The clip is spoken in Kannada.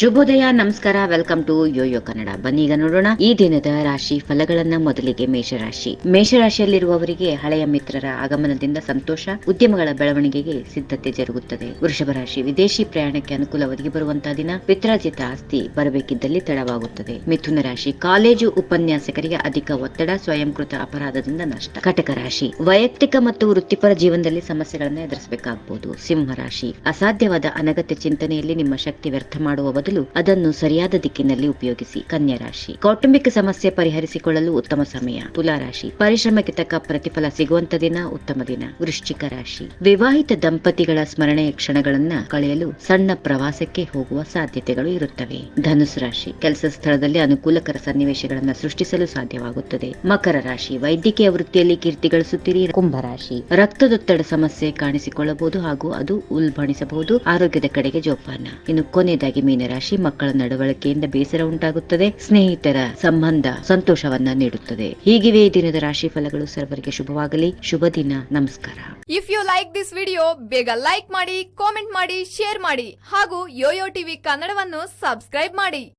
ಶುಭೋದಯ, ನಮಸ್ಕಾರ, ವೆಲ್ಕಮ್ ಟು ಯೋಯೋ ಕನ್ನಡ. ಬನ್ನಿ ಈಗ ನೋಡೋಣ ಈ ದಿನದ ರಾಶಿ ಫಲಗಳನ್ನ ಮೊದಲಿಗೆ ಮೇಷರಾಶಿ. ಮೇಷರಾಶಿಯಲ್ಲಿರುವವರಿಗೆ ಹಳೆಯ ಮಿತ್ರರ ಆಗಮನದಿಂದ ಸಂತೋಷ, ಉದ್ಯಮಗಳ ಬೆಳವಣಿಗೆಗೆ ಸಿದ್ಧತೆ ಜರುಗುತ್ತದೆ. ವೃಷಭ ರಾಶಿ ವಿದೇಶಿ ಪ್ರಯಾಣಕ್ಕೆ ಅನುಕೂಲ ಒದಗಿ ಬರುವಂತಹ ದಿನ ಪಿತ್ರಾರ್ಜಿತ ಆಸ್ತಿ ಬರಬೇಕಿದ್ದಲ್ಲಿ ತಡವಾಗುತ್ತದೆ. ಮಿಥುನ ರಾಶಿ ಕಾಲೇಜು ಉಪನ್ಯಾಸಕರಿಗೆ ಅಧಿಕ ಒತ್ತಡ, ಸ್ವಯಂಕೃತ ಅಪರಾಧದಿಂದ ನಷ್ಟ. ಕಟಕ ರಾಶಿ ವೈಯಕ್ತಿಕ ಮತ್ತು ವೃತ್ತಿಪರ ಜೀವನದಲ್ಲಿ ಸಮಸ್ಯೆಗಳನ್ನು ಎದುರಿಸಬೇಕಾಗಬಹುದು ಸಿಂಹ ರಾಶಿ ಅಸಾಧ್ಯವಾದ ಅನಗತ್ಯ ಚಿಂತನೆಯಲ್ಲಿ ನಿಮ್ಮ ಶಕ್ತಿ ವ್ಯರ್ಥ ಮಾಡುವ ಅದನ್ನು ಸರಿಯಾದ ದಿಕ್ಕಿನಲ್ಲಿ ಉಪಯೋಗಿಸಿ ಕನ್ಯಾ ರಾಶಿ. ಕೌಟುಂಬಿಕ ಸಮಸ್ಯೆ ಪರಿಹರಿಸಿಕೊಳ್ಳಲು ಉತ್ತಮ ಸಮಯ. ತುಲಾ ರಾಶಿ. ಪರಿಶ್ರಮಕ್ಕೆ ತಕ್ಕ ಪ್ರತಿಫಲ ಸಿಗುವಂತ ದಿನ, ಉತ್ತಮ ದಿನ. ವೃಶ್ಚಿಕ ರಾಶಿ. ವಿವಾಹಿತ ದಂಪತಿಗಳ ಸ್ಮರಣೆಯ ಕ್ಷಣಗಳನ್ನ ಕಳೆಯಲು ಸಣ್ಣ ಪ್ರವಾಸಕ್ಕೆ ಹೋಗುವ ಸಾಧ್ಯತೆಗಳು ಇರುತ್ತವೆ. ಧನುಸ್ ರಾಶಿ. ಕೆಲಸ ಸ್ಥಳದಲ್ಲಿ ಅನುಕೂಲಕರ ಸನ್ನಿವೇಶಗಳನ್ನು ಸೃಷ್ಟಿಸಲು ಸಾಧ್ಯವಾಗುತ್ತದೆ. ಮಕರ ರಾಶಿ. ವೈದ್ಯಕೀಯ ವೃತ್ತಿಯಲ್ಲಿ ಕೀರ್ತಿ ಗಳಿಸುತ್ತೀರಿ. ಕುಂಭರಾಶಿ ರಕ್ತದೊತ್ತಡ ಸಮಸ್ಯೆ ಕಾಣಿಸಿಕೊಳ್ಳಬಹುದು ಹಾಗೂ ಅದು ಉಲ್ಬಣಿಸಬಹುದು. ಆರೋಗ್ಯದ ಕಡೆಗೆ ಜೋಪಾನ. ಇನ್ನು ಕೊನೆಯದಾಗಿ ಮೀನರಾಶಿ ಮಕ್ಕಳ ನಡವಳಿಕೆಯಿಂದ ಬೇಸರ ಉಂಟಾಗುತ್ತದೆ. ಸ್ನೇಹಿತರ ಸಂಬಂಧ ಸಂತೋಷವನ್ನ ನೀಡುತ್ತದೆ. ಹೀಗಿವೆ ದಿನದ ರಾಶಿ ಫಲಗಳು ಸರ್ವರಿಗೆ ಶುಭವಾಗಲಿ. ಶುಭ ದಿನ. ನಮಸ್ಕಾರ. If you like this video ಬೇಗ ಲೈಕ್ ಮಾಡಿ ಕಾಮೆಂಟ್ ಮಾಡಿ ಶೇರ್ ಮಾಡಿ ಹಾಗೂ ಯೋಯೋ ಟಿವಿ ಕನ್ನಡವನ್ನು ಸಬ್ಸ್ಕ್ರೈಬ್ ಮಾಡಿ.